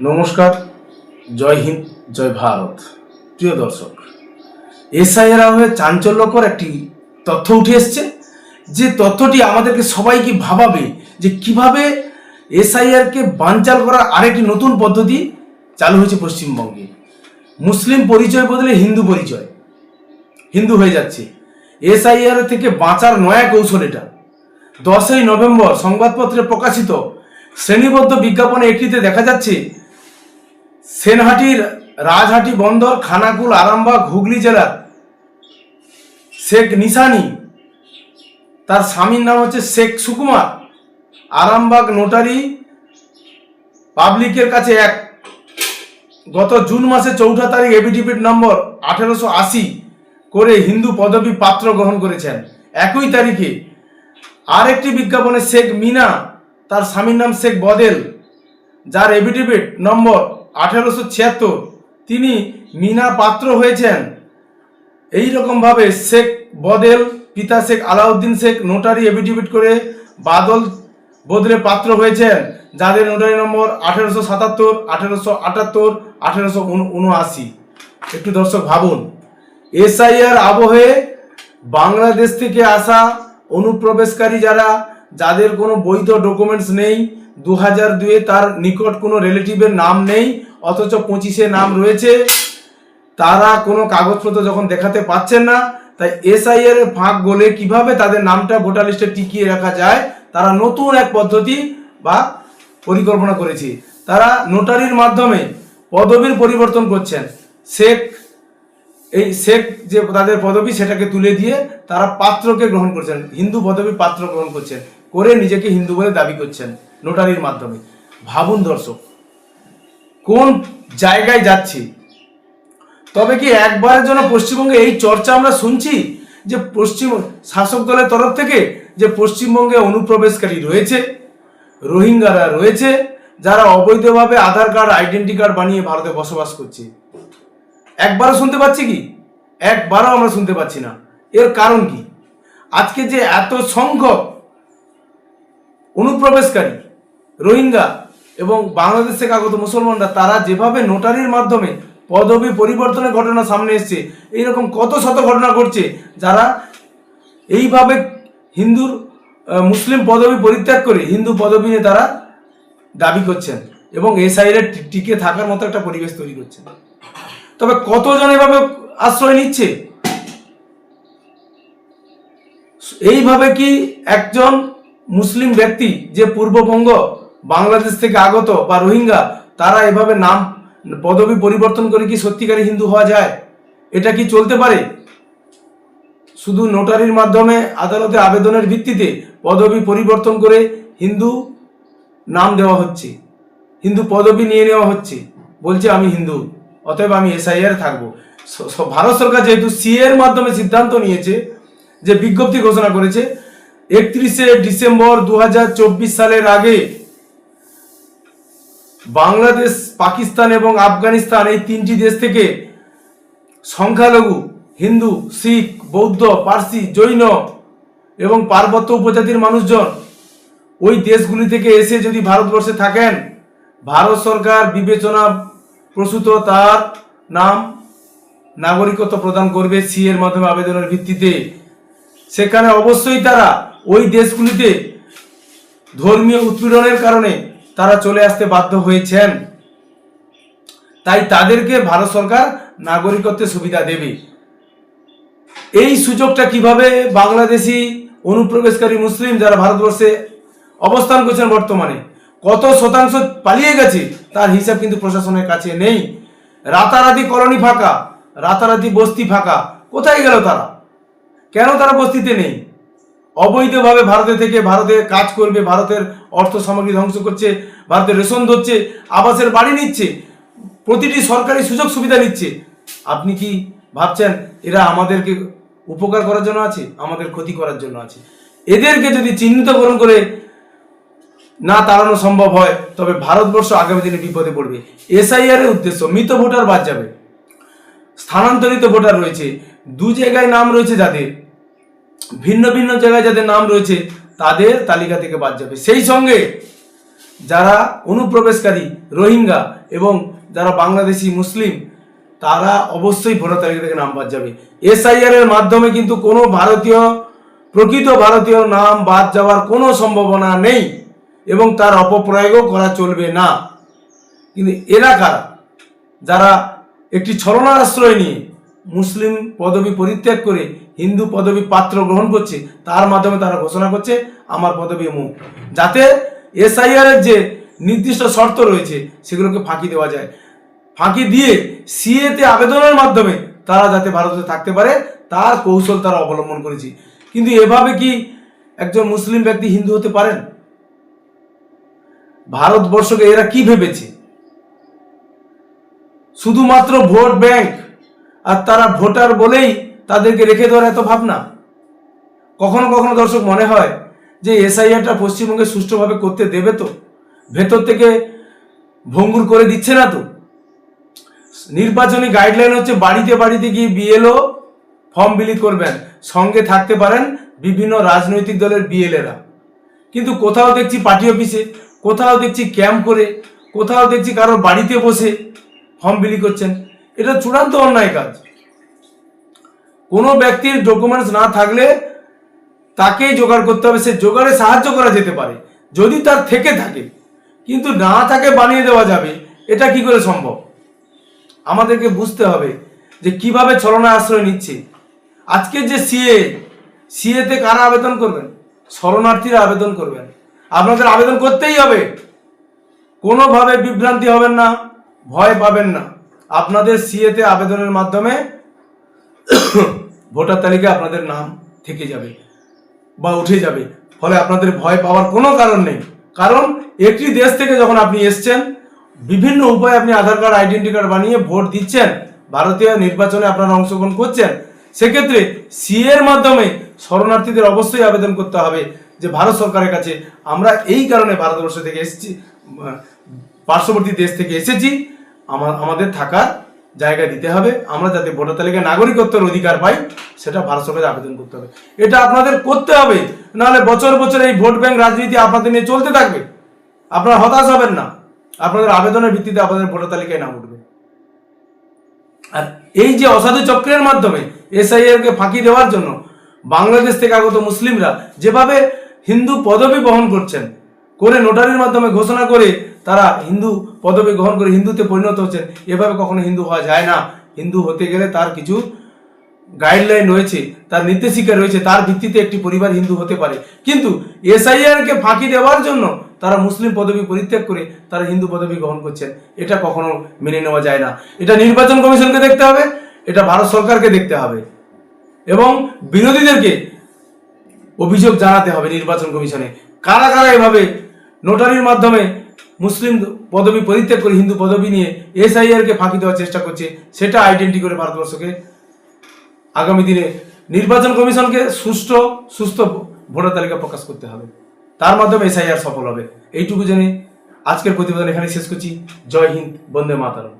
নমস্কার, জয় হিন্দ, জয় ভারত। প্রিয় দর্শক এসআইয়ের আবহে চাঞ্চল্যকর একটি তথ্য উঠে এসছে। যে তথ্যটি আমাদেরকে সবাইকে ভাবাবে যে কীভাবে এসআইআরকে বানচাল করার আরেকটি নতুন পদ্ধতি চালু হয়েছে পশ্চিমবঙ্গে। মুসলিম পরিচয় বদলে হিন্দু পরিচয়। হিন্দু হয়ে যাচ্ছে। এসআইআর থেকে বাঁচার নয়া কৌশল এটা। দশই নভেম্বর সংবাদপত্রে প্রকাশিত শ্রেণীবদ্ধ বিজ্ঞাপনে একটিতে দেখা যাচ্ছে সেনহাটির রাজহাটি বন্দর, খানাকুল, আরামবাগ, হুগলি জেলার শেখ নিশানি, তার স্বামীর নাম হচ্ছে শেখ সুকুমার। আরামবাগ নোটারি পাবলিকের কাছে এক। গত জুন মাসে চৌঠা তারিখ এবিডিপিট নম্বর আঠেরোশো আশি করে হিন্দু পদবী পাত্র গ্রহণ করেছেন। একই তারিখে আরেকটি বিজ্ঞাপনে শেখ মিনা, তার স্বামীর নাম শেখ বদেল, যার এফিডেভিট নম্বর আঠেরোশো ছিয়াত্তর, তিনি মিনা পাত্র হয়েছেন। এই রকমভাবে শেখ বদেল, পিতা শেখ আলাউদ্দিন শেখ নোটারি এফিডেভিট করে বাদল বদলে পাত্র হয়েছেন, যাদের নোটারি নম্বর আঠেরোশো সাতাত্তর, আঠেরোশো আটাত্তর, আঠেরোশো উনআশি একটু দর্শক ভাবুন, এসআইআর আবহে বাংলাদেশ থেকে আসা অনুপ্রবেশকারী যারা যাদের কোনো বৈধ ডকুমেন্টস নেই দু হাজার দুয়ে তার নিকট কোনো রিলেটিভের নাম নেই, অথচ পঁচিশে নাম রয়েছে, তারা কোনো কাগজপত্র যখন দেখাতে পাচ্ছেন না, তাই এসআইআর ফাঁক বলে কীভাবে তাদের নামটা ভোটার লিস্টে টিকিয়ে রাখা যায়, তারা নতুন এক পদ্ধতি বা পরিকল্পনা করেছে। তারা নোটারির মাধ্যমে পদবীর পরিবর্তন করছেন। শেখ এই শেখ যে তাদের পদবী সেটাকে তুলে দিয়ে তারা পাত্রকে গ্রহণ করছেন। হিন্দু পদবী পাত্র গ্রহণ করছেন। করে নিজেকে হিন্দু বলে দাবি করছেন নোটারির মাধ্যমে। ভাবুন দর্শক, কোন জায়গায় যাচ্ছি? তবে কি একবারের জন্য পশ্চিমবঙ্গে এই চর্চা আমরা শুনছি যে পশ্চিম শাসক দলের তরফ থেকে যে পশ্চিমবঙ্গে অনুপ্রবেশকারী রয়েছে, রোহিঙ্গারা রয়েছে, যারা অবৈধভাবে আধার কার্ড, আইডেন্টি কার্ড বানিয়ে ভারতে বসবাস করছে? একবারও শুনতে পাচ্ছি কি? একবারও আমরা শুনতে পাচ্ছি না। এর কারণ কি? আজকে যে এত সংখ্যক অনুপ্রবেশকারী, রোহিঙ্গা এবং বাংলাদেশ থেকে আগত মুসলমানরা, তারা যেভাবে নোটারির মাধ্যমে পদবি পরিবর্তনের ঘটনা সামনে এসছে, এইরকম কত শত ঘটনা ঘটছে যারা এইভাবে হিন্দুর মুসলিম পদবি পরিত্যাগ করে হিন্দু পদবি নিয়ে তারা দাবি করছেন এবং এই সাইডে টিকে থাকার মতো একটা পরিবেশ তৈরি করছেন। তবে কতজন এভাবে আশ্রয় নিচ্ছে? এইভাবে কি একজন মুসলিম ব্যক্তি যে পূর্ববঙ্গ, বাংলাদেশ থেকে আগত বা রোহিঙ্গা, তারা এভাবে নাম, পদবি পরিবর্তন করে কি সত্যিকারী হিন্দু হওয়া যায়? এটা কি চলতে পারে? শুধু নোটারির মাধ্যমে আদালতে আবেদনের ভিত্তিতে পদবি পরিবর্তন করে হিন্দু নাম দেওয়া হচ্ছে, হিন্দু পদবি নিয়ে নেওয়া হচ্ছে, বলছে আমি হিন্দু। অতএব আমি এসআইআর থাকব। স- স- ভারত সরকার যেহেতু সিএ এর মাধ্যমে সিদ্ধান্ত নিয়েছে, যে বিজ্ঞপ্তি ঘোষণা করেছে, একত্রিশে ডিসেম্বর দু হাজার চব্বিশ সালের আগে বাংলাদেশ, পাকিস্তান এবং আফগানিস্তান এই তিনটি দেশ থেকে সংখ্যালঘু, হিন্দু, শিখ, বৌদ্ধ, পার্সি, জৈন এবং পার্বত্য উপজাতির মানুষজন ওই দেশগুলি থেকে এসে যদি ভারতবর্ষে থাকেন, ভারত সরকার বিবেচনা প্রসূত তার নাম নাগরিকত্ব প্রদান করবে সি এর মাধ্যমে আবেদনের ভিত্তিতে। সেখানে অবশ্যই তারা ওই দেশগুলিতে ধর্মীয় উৎপীড়নের কারণে তারা চলে আসতে বাধ্য হয়েছেন। তাই তাদেরকে ভারত সরকার নাগরিকত্বের সুবিধা দেবে। এই সুযোগটা কীভাবে বাংলাদেশি অনুপ্রবেশকারী মুসলিম যারা ভারতবর্ষে অবস্থান করছেন বর্তমানে? কত শতাংশ পালিয়ে গেছে, তার হিসাব কিন্তু প্রশাসনের কাছে নেই। রাতারাতি কলোনি ফাঁকা, রাতারাতি বস্তি ফাঁকা, কোথায় গেল তারা? কেন তারা বস্তিতে নেই? অবৈধভাবে ভারতে থেকে ভারতে কাজ করবে, ভারতের অর্থ সামগ্রী ধ্বংস করছে ভারতের রেশন ধরছে, আবাসের বাড়ি নিচ্ছে, প্রতিটি সরকারি সুযোগ সুবিধা নিচ্ছে। আপনি কি ভাবছেন এরা আমাদেরকে উপকার করার জন্য আছে, আমাদের ক্ষতি করার জন্য আছে? এদেরকে যদি চিহ্নিতকরণ করে না তাড়ানো সম্ভব হয়, তবে ভারতবর্ষ আগামী দিনে বিপদে পড়বে। এসআইআর এর উদ্দেশ্য, মৃত ভোটার বাদ যাবে। স্থানান্তরিত ভোটার রয়েছে, দু জায়গায় নাম রয়েছে যাদের, ভিন্ন ভিন্ন জায়গায় যাদের নাম রয়েছে, তাদের তালিকা থেকে বাদ যাবে। সেই সঙ্গে যারা অনুপ্রবেশকারী, রোহিঙ্গা এবং যারা বাংলাদেশি, মুসলিম, তারা অবশ্যই ভোটার তালিকা থেকে নাম বাদ যাবে। এসআইআর এর মাধ্যমে কিন্তু কোনো ভারতীয়, প্রকৃত ভারতীয় নাম বাদ যাওয়ার কোনো সম্ভাবনা নেই। এবং তার অপপ্রয়োগও করা চলবে না। কিন্তু এরা যারা একটি ছলনার আশ্রয় নিয়ে মুসলিম পদবি পরিত্যাগ করে হিন্দু পদবি পাত্র গ্রহণ করছে, তার মাধ্যমে তারা ঘোষণা করছে, আমার পদবি অমুক যাতে এসআইআর এর যে নির্দিষ্ট শর্ত রয়েছে, সেগুলোকে ফাঁকি দেওয়া যায়। ফাঁকি দিয়ে সিএতে আবেদনের মাধ্যমে তারা যাতে ভারতে থাকতে পারে, তার কৌশল তারা অবলম্বন করেছে। কিন্তু এভাবে কি একজন মুসলিম ব্যক্তি হিন্দু হতে পারেন? ভারতবর্ষকে এরা কি ভেবেছে? শুধুমাত্র ভোট ব্যাংক আর তারা ভোটার বলেই তাদেরকে রেখে দেওয়ার এত ভাবনা? কখনো কখনো দর্শক মনে হয় যে এসআইআরটা পশ্চিমবঙ্গে সুষ্ঠুভাবে করতে দেবে তো? ভেতর থেকে ভঙ্গুর করে দিচ্ছে না তো? নির্বাচনী গাইডলাইন হচ্ছে বাড়িতে বাড়িতে গিয়ে বিএলও ফর্ম বিলি করবেন, সঙ্গে থাকতে পারেন বিভিন্ন রাজনৈতিক দলের বিএলএরা কিন্তু কোথাও দেখছি পার্টি অফিসে কোথাও দেখছি ক্যাম্প করে, কোথাও দেখছি কারোর বাড়িতে বসে ফর্ম বিলি করছেন। এটা চূড়ান্ত অন্যায় কাজ। কোনো ব্যক্তির ডকুমেন্টস না থাকলে তাকেই জোগাড় করতে হবে। সে জোগাড়ে সাহায্য করা যেতে পারে, যদি তার থেকে থাকে। কিন্তু না থাকে বানিয়ে দেওয়া যাবে, এটা কি করে সম্ভব? আমাদেরকে বুঝতে হবে যে কীভাবে ছলনা আশ্রয় নিচ্ছে। আজকে যে সিএ সিএতে কারা আবেদন করবেন? শরণার্থীরা আবেদন করবেন। আপনাদের আবেদন করতেই হবে। কোনোভাবে বিভ্রান্তি হবেন না, ভয় পাবেন না। আপনাদের সিএতে আবেদনের মাধ্যমে ভোটার তালিকায় আপনাদের নাম থেকে যাবে বা উঠে যাবে। ফলে আপনাদের ভয় পাওয়ার কোনো কারণ নেই। কারণ একটি দেশ থেকে যখন আপনি এসছেন, বিভিন্ন উপায়ে আপনি আধার কার্ড, আইডেন্টি কার্ড বানিয়ে ভোট দিচ্ছেন, ভারতীয় নির্বাচনে আপনারা অংশগ্রহণ করছেন, সেক্ষেত্রে সি এর মাধ্যমে শরণার্থীদের অবশ্যই আবেদন করতে হবে। যে ভারত সরকারের কাছে আমরা এই কারণে ভারতবর্ষ থেকে এসেছি পার্শ্ববর্তী দেশ থেকে এসেছি আমার আমাদের থাকার জায়গা দিতে হবে। আমরা যাতে ভোটার তালিকায় নাগরিকত্বের অধিকার পাই, সেটা ভারত সরকারের আবেদন করতে হবে। এটা আপনাদের করতে হবে, নাহলে বছর বছর এই ভোট ব্যাংক রাজনীতি আপনাদের নিয়ে চলতে থাকবে। আপনারা হতাশ হবেন না। আপনাদের আবেদনের ভিত্তিতে আপনাদের ভোটার তালিকায় নাম উঠবে। আর এই যে অসাধু চক্রের মাধ্যমে এসআইআর কে ফাঁকি দেওয়ার জন্য বাংলাদেশ থেকে আগত মুসলিমরা যেভাবে হিন্দু পদবি বহন করছেন। করে নোটারির মাধ্যমে ঘোষণা করে তারা হিন্দু পদবি গ্রহণ করে হিন্দুতে পরিণত হচ্ছেন। এভাবে কখনো হিন্দু হওয়া যায় না। হিন্দু হতে গেলে তার কিছু গাইডলাইন রয়েছে, তার নির্দেশিকা রয়েছে, তার ভিত্তিতে একটি পরিবার হিন্দু হতে পারে। কিন্তু এসআইআর কে ফাঁকি দেওয়ার জন্য তারা মুসলিম পদবি পরিত্যাগ করে তারা হিন্দু পদবি গ্রহণ করছেন। এটা কখনো মেনে নেওয়া যায় না। এটা নির্বাচন কমিশনকে দেখতে হবে, এটা ভারত সরকারকে দেখতে হবে। এবং বিরোধীদেরকে অভিযোগ জানাতে হবে নির্বাচন কমিশনে। কারা কারা এভাবে নোটারির মাধ্যমে মুসলিম পদবি পরিত্যাগ করে হিন্দু পদবি নিয়ে এসআইআর কে ফাঁকি দেওয়ার চেষ্টা করছে, সেটা আইডেন্টি করে ভারতবর্ষকে আগামী দিনে নির্বাচন কমিশনকে সুষ্ঠু, সুস্থ ভোটার তালিকা প্রকাশ করতে হবে। তার মাধ্যমে এসআইআর সফল হবে। এইটুকু জেনে আজকের প্রতিবেদন এখানে শেষ করছি। জয় হিন্দ, বন্দে মাতারম।